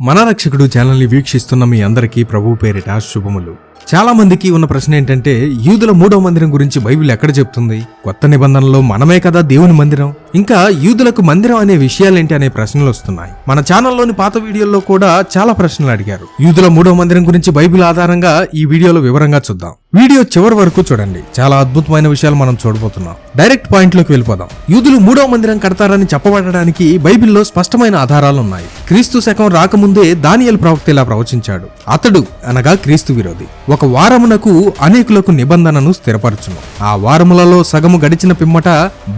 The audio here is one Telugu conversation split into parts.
మన రక్షకుడు ఛానల్ని వీక్షిస్తున్న మీ అందరికీ ప్రభు పేరిట శుభములు. చాలా మందికి ఉన్న ప్రశ్న ఏంటంటే యూదుల మూడవ మందిరం గురించి బైబిల్ ఎక్కడ చెప్తుంది? కొత్త నిబంధనలో మనమే కదా దేవుని మందిరం? ఇంకా యూదులకు మందిరం అనే విషయాలేంటి అనే ప్రశ్నలు వస్తున్నాయి. మన ఛానల్లోని పాత వీడియోల్లో కూడా చాలా ప్రశ్నలు అడిగారు. యూదుల మూడవ మందిరం గురించి బైబిల్ ఆధారంగా ఈ వీడియోలో వివరంగా చూద్దాం. వీడియో చివరి వరకు చూడండి. చాలా అద్భుతమైన విషయాలు మనం చూడబోతున్నాం. డైరెక్ట్ పాయింట్లోకి వెళ్ళిపోదాం. యూదులు మూడో మందిరం కడతారని చెప్పబడడానికి బైబిల్లో స్పష్టమైన ఆధారాలు ఉన్నాయి. క్రీస్తు శకం రాకముందే దానియల్ ప్రవక్త ఇలా ప్రవచించాడు. అతడు అనగా క్రీస్తు విరోధి. ఒక వారమునకు అనేకులకు నిబంధనను స్థిరపరచును. ఆ వారములలో సగము గడిచిన పిమ్మట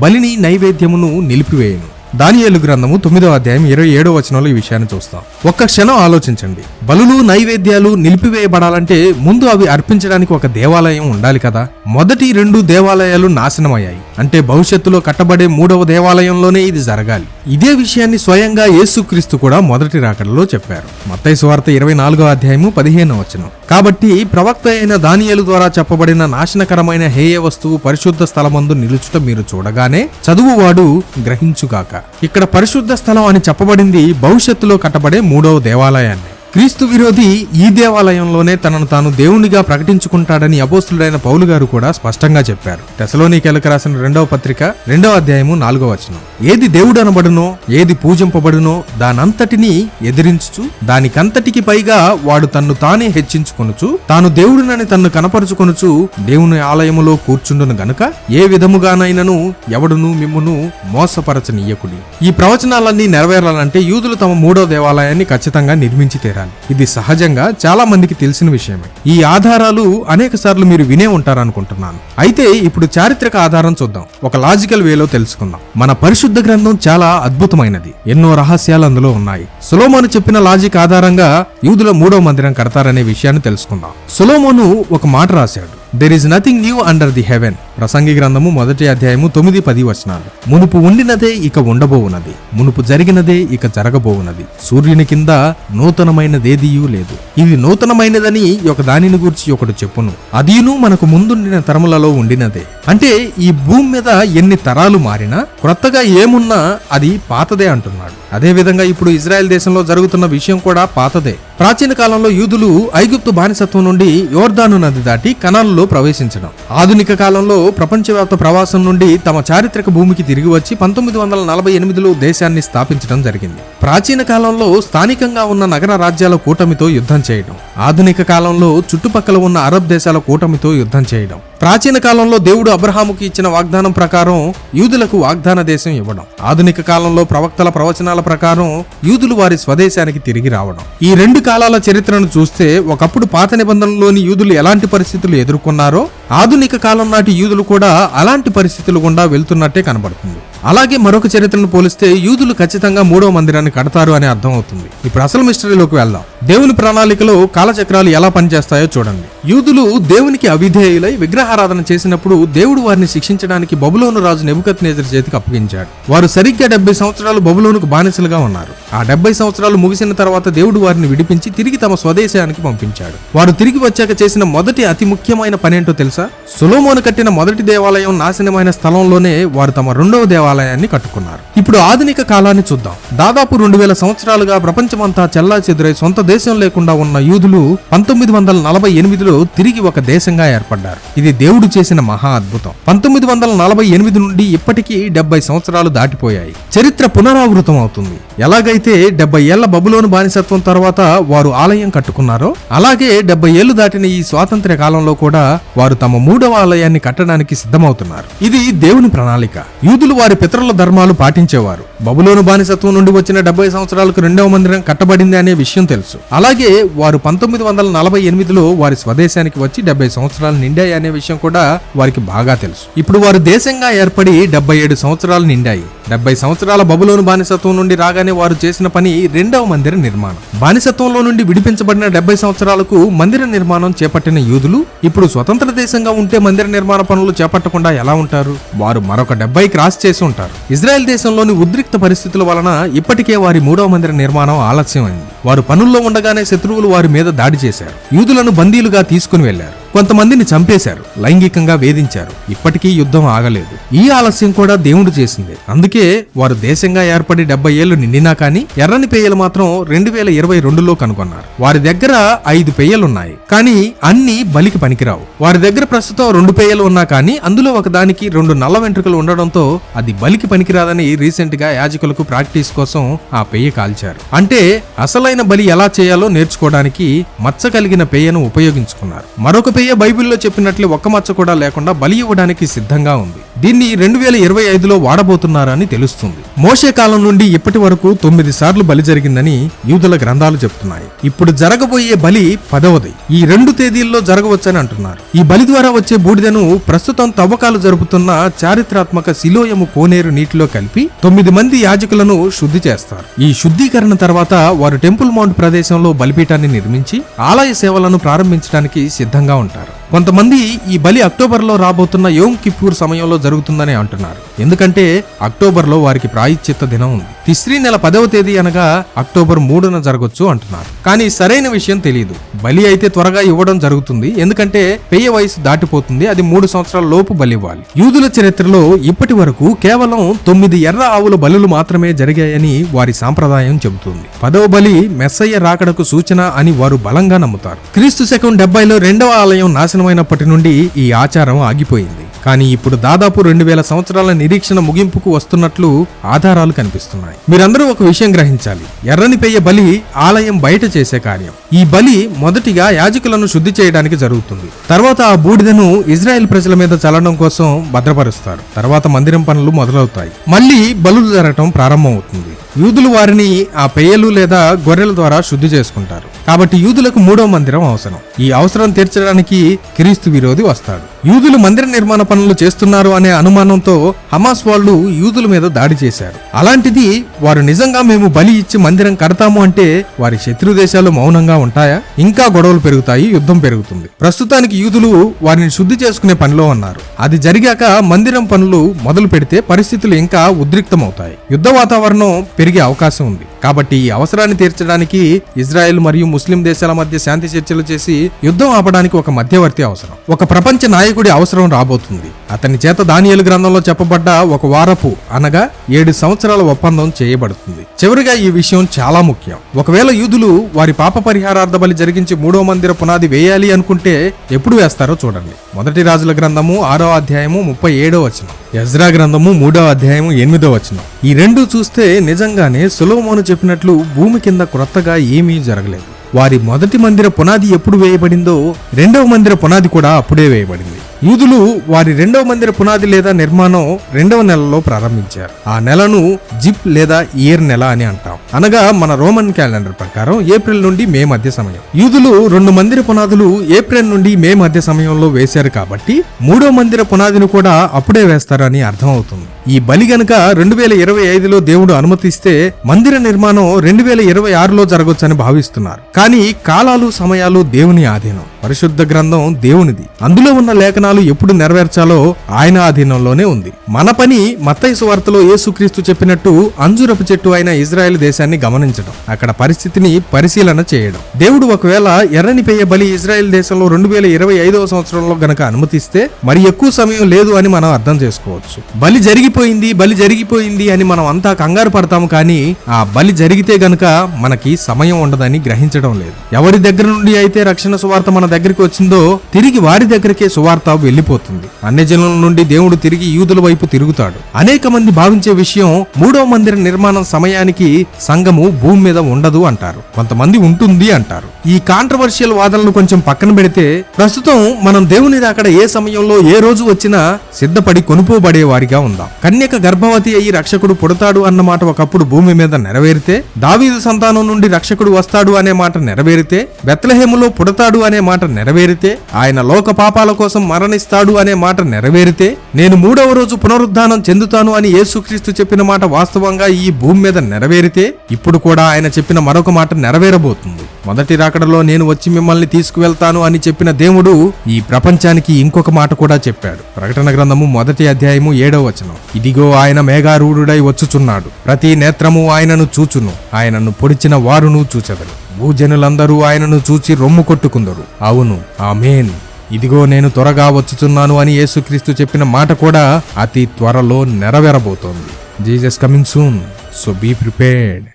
బలిని నైవేద్యమును నిలిపివేయును. దానియేలు గ్రంథము తొమ్మిదవ అధ్యాయం ఇరవై ఏడవ వచనంలో ఈ విషయాన్ని చూస్తాం. ఒక్క క్షణం ఆలోచించండి. బలులు నైవేద్యాలు నిలిపివేయబడాలంటే ముందు అవి అర్పించడానికి ఒక దేవాలయం ఉండాలి కదా? మొదటి రెండు దేవాలయాలు నాశనమయ్యాయి. అంటే భవిష్యత్తులో కట్టబడే మూడవ దేవాలయంలోనే ఇది జరగాలి. ఇదే విషయాన్ని స్వయంగా యేసుక్రీస్తు కూడా మొదటి రాకడలో చెప్పారు. మత్తయి వార్త ఇరవై నాలుగో అధ్యాయము పదిహేను వచనం. కాబట్టి ప్రవక్త అయిన దానియలు ద్వారా చెప్పబడిన నాశనకరమైన హేయ వస్తువు పరిశుద్ధ స్థలమందు నిలుచుట మీరు చూడగానే చదువువాడు గ్రహించుగాక. ఇక్కడ పరిశుద్ధ స్థలం అని చెప్పబడింది భవిష్యత్తులో కట్టబడే మూడవ దేవాలయాన్ని. క్రీస్తు విరోధి ఈ దేవాలయంలోనే తనను తాను దేవునిగా ప్రకటించుకుంటాడని అపోస్తుడైన పౌలు గారు కూడా స్పష్టంగా చెప్పారు. తెసలోనికెలకు రాసిన రెండవ పత్రిక రెండవ అధ్యాయము నాలుగవ వచనం. ఏది దేవుడు అనబడునో ఏది పూజింపబడునో దానంతటిని ఎదిరించుచు దానికంతటికి పైగా వాడు తన్ను తానే హెచ్చించుకొనుచు తాను దేవుడినని తన్ను కనపరుచుకొనుచు దేవుని ఆలయములో కూర్చుండును గనుక ఏ విధముగానైనను ఎవడును మిమ్మును మోసపరచనీయకుడి. ఈ ప్రవచనాలన్నీ నెరవేరాలంటే యూదులు తమ మూడో దేవాలయాన్ని ఖచ్చితంగా నిర్మించి తీరాలి ఇది సహజంగా చాలా మందికి తెలిసిన విషయమే. ఈ ఆధారాలు అనేక సార్లు మీరు వినే ఉంటారనుకుంటున్నాను. అయితే ఇప్పుడు చారిత్రక ఆధారం చూద్దాం. ఒక లాజికల్ వేలో తెలుసుకుందాం. మన పరిశుద్ధ గ్రంథం చాలా అద్భుతమైనది. ఎన్నో రహస్యాలు అందులో ఉన్నాయి. సులోమోను చెప్పిన లాజిక్ ఆధారంగా యూదుల మూడో మందిరం కడతారనే విషయాన్ని తెలుసుకుందాం. సులోమోను ఒక మాట రాశాడు. There is nothing new under the heaven ప్రసంగి గ్రంథము మొదటి అధ్యాయము తొమ్మిది పది వచనాలు. మునుపు ఉండినదే ఇక ఉండబోవునది. మునుపు జరిగినదే ఇక జరగబోవునది. సూర్యుని కింద నూతనమైనదేదియూ లేదు. ఇది నూతనమైనదని ఒక దానిని గురించి ఒకడు చెప్పును. అదీను మనకు ముందుండిన తరములలో ఉండినదే. అంటే ఈ భూమి మీద ఎన్ని తరాలు మారినా క్రొత్తగా ఏమున్నా అది పాతదే అంటున్నాడు. అదే విధంగా ఇప్పుడు ఇజ్రాయెల్ దేశంలో జరుగుతున్న విషయం కూడా పాతదే. ప్రాచీన కాలంలో యూదులు ఐగుప్తు బానిసత్వం నుండి యోర్దాను నది దాటి కనాల్లో ప్రవేశించడం. ఆధునిక కాలంలో ప్రపంచవ్యాప్త ప్రవాసం నుండి తమ చారిత్రక భూమికి తిరిగి వచ్చి పంతొమ్మిది వందల నలభై ఎనిమిదిలో దేశాన్ని స్థాపించడం జరిగింది. ప్రాచీన కాలంలో స్థానికంగా ఉన్న నగర రాజ్యాల కూటమితో యుద్ధం చేయడం. ఆధునిక కాలంలో చుట్టుపక్కల ఉన్న అరబ్ దేశాల కూటమితో యుద్ధం చేయడం. ప్రాచీన కాలంలో దేవుడు అబ్రహాముకి ఇచ్చిన వాగ్దానం ప్రకారం యూదులకు వాగ్దాన దేశం ఇవ్వడం ఆధునిక కాలంలో ప్రవక్తల ప్రవచనాల ప్రకారం యూదులు వారి స్వదేశానికి తిరిగి రావడం. ఈ రెండు కాలాల చరిత్రను చూస్తే ఒకప్పుడు పాత నిబంధనలోని యూదులు ఎలాంటి పరిస్థితులు ఎదుర్కొన్నారో ఆధునిక కాలం నాటి యూదులు కూడా అలాంటి పరిస్థితులు గుండా వెళ్తున్నట్టే కనబడుతుంది. అలాగే మరొక చరిత్రను పోలిస్తే యూదులు ఖచ్చితంగా మూడో మందిరాన్ని కడతారు అని అర్థం అవుతుంది. ఇప్పుడు అసలు మిస్టరీలోకి వెళ్దాం. దేవుని ప్రణాళికలో కాలచక్రాలు ఎలా పనిచేస్తాయో చూడండి. యూదులు దేవునికి అవిధేయులై విగ్రహారాధన చేసినప్పుడు దేవుడు వారిని శిక్షించడానికి బబులోను రాజు నెబుకత్ నేజర్ చేతికి అప్పగించాడు. వారు సరిగ్గా డెబ్బై సంవత్సరాలు బబులోనుకు బానిసలుగా ఉన్నారు. ఆ డెబ్బై సంవత్సరాలు ముగిసిన తర్వాత దేవుడు వారిని విడిపించి తిరిగి తమ స్వదేశానికి పంపించాడు. వారు తిరిగి వచ్చాక చేసిన మొదటి అతి ముఖ్యమైన పనేంటో తెలుసా? సులోమోను కట్టిన మొదటి దేవాలయం నాశనమైన స్థలంలోనే వారు తమ రెండవ దేవాలయాన్ని కట్టుకున్నారు. ఇప్పుడు ఆధునిక కాలాన్ని చూద్దాం. దాదాపు రెండు వేల సంవత్సరాలుగా ప్రపంచమంతా చెల్లా చెదురై సొంత దేశం లేకుండా ఉన్న యూదులు పంతొమ్మిది వందల నలభై ఎనిమిదిలో తిరిగి ఒక దేశంగా ఏర్పడ్డారు. ఇది దేవుడు చేసిన మహా అద్భుతం. పంతొమ్మిది వందల నలభై ఎనిమిది నుండి ఇప్పటికీ డెబ్బై సంవత్సరాలు దాటిపోయాయి. చరిత్ర పునరావృతం అవుతుంది ఎలాగైతే డెబ్బై ఏళ్ళ బబులోను బానిసత్వం తర్వాత వారు ఆలయం కట్టుకున్నారో అలాగే డెబ్బై ఏళ్ళు దాటిన ఈ స్వాతంత్ర్య కాలంలో కూడా వారు తమ మూడవ ఆలయాన్ని కట్టడానికి సిద్ధమవుతున్నారు. ఇది దేవుని ప్రణాళిక. యూదులు వారి పితరుల ధర్మాలు పాటించేవారు. బబులోను బానిసత్వం నుండి వచ్చిన డెబ్బై సంవత్సరాలకు రెండవ మందిరం కట్టబడింది అనే విషయం తెలుసు. అలాగే వారు పంతొమ్మిది వందల నలభై ఎనిమిదిలో వారి స్వదేశానికి వచ్చి డెబ్బై సంవత్సరాలు నిండాయి అనే విషయం కూడా వారికి బాగా తెలుసు. ఇప్పుడు వారు దేశంగా ఏర్పడి డెబ్బై ఏడు సంవత్సరాలు నిండాయి. డెబ్బై సంవత్సరాల బబులోను బానిసత్వం నుండి రాగానే వారు చేసిన పని రెండవ మందిర నిర్మాణం. బానిసత్వంలో నుండి విడిపించబడిన డెబ్బై సంవత్సరాలకు మందిర నిర్మాణం చేపట్టిన యూదులు ఇప్పుడు స్వతంత్ర దేశంగా ఉంటే మందిర నిర్మాణ పనులు చేపట్టకుండా ఎలా ఉంటారు? వారు మరొక డెబ్బై క్రాస్ చేసి ఉంటారు. ఇజ్రాయెల్ దేశంలోని ఉద్రిక్త పరిస్థితుల వలన ఇప్పటికే వారి మూడవ మందిర నిర్మాణం ఆలస్యమైంది. వారు పనుల్లో ఉండగానే శత్రువులు వారి మీద దాడి చేశారు. యూదులను బందీలుగా తీసుకుని వెళ్ళారు కొంతమందిని చంపేశారు లైంగికంగా వేధించారు. ఇప్పటికీ యుద్ధం ఆగలేదు. ఈ ఆలస్యం కూడా దేవుడు చేసింది. అందుకే వారు దేశంగా ఏర్పడి డెబ్బై ఏళ్ళు నిండినా కానీ ఎర్రని పెయ్యలు మాత్రం రెండు వేల ఇరవై రెండులో కనుగొన్నారు. వారి దగ్గర ఐదు పెయ్యలున్నాయి కానీ అన్ని బలికి పనికిరావు. వారి దగ్గర ప్రస్తుతం రెండు పెయ్యలు ఉన్నా కానీ అందులో ఒకదానికి రెండు నల్ల వెంట్రుకలు ఉండడంతో అది బలికి పనికిరాదని రీసెంట్గా యాజకులకు ప్రాక్టీస్ కోసం ఆ పెయ్య కాల్చారు. అంటే అసలైన బలి ఎలా చేయాలో నేర్చుకోవడానికి మచ్చ కలిగిన పెయ్యను ఉపయోగించుకున్నారు. మరొక పెయ్య బైబిల్లో చెప్పినట్లు ఒక్క మచ్చ కూడా లేకుండా బలి ఇవ్వడానికి సిద్ధంగా ఉంది. దీన్ని రెండు వేల ఇరవై ఐదులో వాడబోతున్నారని తెలుస్తుంది. మోషే కాలం నుండి ఇప్పటి వరకు తొమ్మిది సార్లు బలి జరిగిందని యూదుల గ్రంథాలు చెప్తున్నాయి. ఇప్పుడు జరగబోయే బలి పదవది. ఈ రెండు తేదీల్లో జరగవచ్చని అంటున్నారు. ఈ బలి ద్వారా వచ్చే బూడిదను ప్రస్తుతం తవ్వకాలు జరుపుతున్న చారిత్రాత్మక శిలోయము కోనేరు నీటిలో కలిపి తొమ్మిది మంది యాజకులను శుద్ధి చేస్తారు. ఈ శుద్ధీకరణ తర్వాత వారు టెంపుల్ మౌంట్ ప్రదేశంలో బలిపీఠాన్ని నిర్మించి ఆలయ సేవలను ప్రారంభించడానికి సిద్ధంగా ఉంటారు. కొంతమంది ఈ బలి అక్టోబర్లో రాబోతున్న యోమ్ కిప్పూర్ సమయంలో జరుగుతుందని అంటున్నారు. ఎందుకంటే అక్టోబర్లో వారికి ప్రాయశ్చిత్త దినం ఉంది. తిస్రీ నెల పదవ తేదీ అనగా అక్టోబర్ మూడున జరగొచ్చు అంటున్నారు. కానీ సరైన విషయం తెలియదు బలి అయితే త్వరగా ఇవ్వడం జరుగుతుంది. ఎందుకంటే పెయ్య వయసు దాటిపోతుంది. అది మూడు సంవత్సరాల లోపు బలి ఇవ్వాలి యూదుల చరిత్రలో ఇప్పటి వరకు కేవలం తొమ్మిది ఎర్ర ఆవుల బలులు మాత్రమే జరిగాయని వారి సాంప్రదాయం చెబుతుంది. పదవ బలి మెస్సయ్య రాకడకు సూచన అని వారు బలంగా నమ్ముతారు. క్రీస్తు శకం డెబ్బైలో రెండవ ఆలయం నాశనమైనప్పటి నుండి ఈ ఆచారం ఆగిపోయింది. కానీ ఇప్పుడు దాదాపు రెండు వేల సంవత్సరాల నిరీక్షణ ముగింపుకు వస్తున్నట్లు ఆధారాలు కనిపిస్తున్నాయి. మీరందరూ ఒక విషయం గ్రహించాలి. ఎర్రని పెయ్య బలి ఆలయం బయట చేసే కార్యం. ఈ బలి మొదటిగా యాజకులను శుద్ధి చేయడానికి జరుగుతుంది. తర్వాత ఆ బూడిదను ఇజ్రాయెల్ ప్రజల మీద చల్లడం కోసం భద్రపరుస్తారు. తర్వాత మందిరం పనులు మొదలవుతాయి. మళ్ళీ బలులు జరగటం ప్రారంభమవుతుంది. యూదులు వారిని ఆ పెయ్యలు లేదా గొర్రెల ద్వారా శుద్ధి చేసుకుంటారు. కాబట్టి యూదులకు మూడో మందిరం అవసరం. ఈ అవసరం తీర్చడానికి క్రీస్తు విరోధి వస్తాడు. యూదులు మందిర నిర్మాణ పనులు చేస్తున్నారు అనే అనుమానంతో హమాస్ వాళ్ళు యూదుల మీద దాడి చేశారు. అలాంటిది వారు నిజంగా మేము బలి ఇచ్చి మందిరం కడతాము అంటే వారి శత్రు దేశాలు మౌనంగా ఉంటాయా? ఇంకా గొడవలు పెరుగుతాయి యుద్ధం పెరుగుతుంది. ప్రస్తుతానికి యూదులు వారిని శుద్ధి చేసుకునే పనిలో ఉన్నారు. అది జరిగాక మందిరం పనులు మొదలు పెడితే పరిస్థితులు ఇంకా ఉద్రిక్తమవుతాయి. యుద్ధ వాతావరణం పెరిగే అవకాశం ఉంది. కాబట్టి ఈ అవసరాన్ని తీర్చడానికి ఇజ్రాయెల్ మరియు ముస్లిం దేశాల మధ్య శాంతి చర్చలు చేసి యుద్ధం ఆపడానికి ఒక మధ్యవర్తి అవసరం. ఒక ప్రపంచ నాయకుడి అవసరం రాబోతుంది. అతని చేత దానియలు గ్రంథంలో చెప్పబడ్డ ఒక వారపు అనగా ఏడు సంవత్సరాల ఒప్పందం చేయబడుతుంది. చివరిగా ఈ విషయం చాలా ముఖ్యం. ఒకవేళ యూదులు వారి పాప పరిహారార్థ బలి జరిగించి మూడో మందిర పునాది వేయాలి అనుకుంటే ఎప్పుడు వేస్తారో చూడండి. మొదటి రాజుల గ్రంథము ఆరో అధ్యాయము ముప్పై ఏడో వచనం. యజ్రా గ్రంథము మూడో అధ్యాయము ఎనిమిదో వచనం. ఈ రెండు చూస్తే నిజం విధంగానే సులోమోను చెప్పినట్లు భూమి కింద క్రొత్తగా ఏమీ జరగలేదు. వారి మొదటి మందిర పునాది ఎప్పుడు వేయబడిందో రెండవ మందిర పునాది కూడా అప్పుడే వేయబడింది. యూదులు వారి రెండవ మందిర పునాది లేదా నిర్మాణం రెండవ నెలలో ప్రారంభించారు. ఆ నెలను జిప్ లేదా ఇయర్ నెల అని అంటాం. అనగా మన రోమన్ క్యాలెండర్ ప్రకారం ఏప్రిల్ నుండి మే మధ్య సమయం. యూదులు రెండు మందిర పునాదులు ఏప్రిల్ నుండి మే మధ్య సమయంలో వేశారు కాబట్టి మూడో మందిర పునాదిని కూడా అప్పుడే వేస్తారని అర్థమవుతుంది. ఈ బలి గనక రెండు వేల ఇరవై ఐదులో దేవుడు అనుమతిస్తే మందిర నిర్మాణం రెండు వేల ఇరవై ఆరులో జరగొచ్చని భావిస్తున్నారు. కానీ కాలాలు సమయాలు దేవుని ఆధీనం. పరిశుద్ధ గ్రంథం దేవునిది. అందులో ఉన్న లేఖనాలు ఎప్పుడు నెరవేర్చాలో ఆయన ఆధీనంలోనే ఉంది. మన పని మత్తైసు వార్తలో యేసుక్రీస్తు చెప్పినట్టు అంజురపు చెట్టు అయిన ఇజ్రాయెల్ దేశాన్ని గమనించడం అక్కడ పరిస్థితిని పరిశీలన చేయడం. దేవుడు ఒకవేళ ఎర్రని పేయ బలి ఇజ్రాయెల్ దేశంలో రెండు వేల ఇరవై ఐదవ సంవత్సరంలో గనక అనుమతిస్తే మరి ఎక్కువ సమయం లేదు అని మనం అర్థం చేసుకోవచ్చు. బలి జరిగిపోయింది బలి జరిగిపోయింది అని మనం అంతా కంగారు పడతాము కానీ ఆ బలి జరిగితే గనక మనకి సమయం ఉండదని గ్రహించడం లేదు. ఎవరి దగ్గర నుండి అయితే రక్షణ సువార్త మన దగ్గర దగ్గరికి వచ్చిందో తిరిగి వారి దగ్గరికే సువార్త వెళ్ళిపోతుంది. అన్ని జనుల నుండి దేవుడు తిరిగి యూదుల వైపు తిరుగుతాడు. అనేక మంది భావించే విషయం మూడవ మందిర నిర్మాణం సమయానికి సంఘము భూమి మీద ఉండదు అంటారు. కొంతమంది ఉంటుంది అంటారు. ఈ కాంట్రవర్షియల్ వాదనలు కొంచెం పక్కన పెడితే ప్రస్తుతం మనం దేవుని అక్కడ ఏ సమయంలో ఏ రోజు వచ్చినా సిద్ధపడి కొనుపోబడే వారిగా ఉందాం. కన్యక గర్భవతి అయి రక్షకుడు పుడతాడు అన్న మాట ఒకప్పుడు భూమి మీద నెరవేరితే దావీదు సంతానం నుండి రక్షకుడు వస్తాడు అనే మాట నెరవేరితే బెత్లహేములో పుడతాడు అనే మాట మాట నెరవేరితే ఆయన లోక పాపాల కోసం మరణిస్తాడు అనే మాట నెరవేరితే నేను మూడవ రోజు పునరుద్ధానం చెందుతాను అని యేసుక్రీస్తు చెప్పిన మాట వాస్తవంగా ఈ భూమి మీద నెరవేరితే ఇప్పుడు కూడా ఆయన చెప్పిన మరొక మాట నెరవేరబోతుంది. మొదటి రాకడలో నేను వచ్చి మిమ్మల్ని తీసుకువెళ్తాను అని చెప్పిన దేవుడు ఈ ప్రపంచానికి ఇంకొక మాట కూడా చెప్పాడు. ప్రకటన గ్రంథము మొదటి అధ్యాయము ఏడవ వచనం. ఇదిగో ఆయన మేఘారూఢుడై వచ్చుచున్నాడు. ప్రతి నేత్రము ఆయనను చూచును. ఆయనను పొడిచిన వారును చూచెదరు. భూజనులందరూ ఆయనను చూచి రొమ్ము కొట్టుకుందరు. అవును ఆమెన్. ఇదిగో నేను త్వరగా వచ్చుచున్నాను అని యేసుక్రీస్తు చెప్పిన మాట కూడా అతి త్వరలో నెరవేరబోతోంది. Jesus coming soon so be prepared.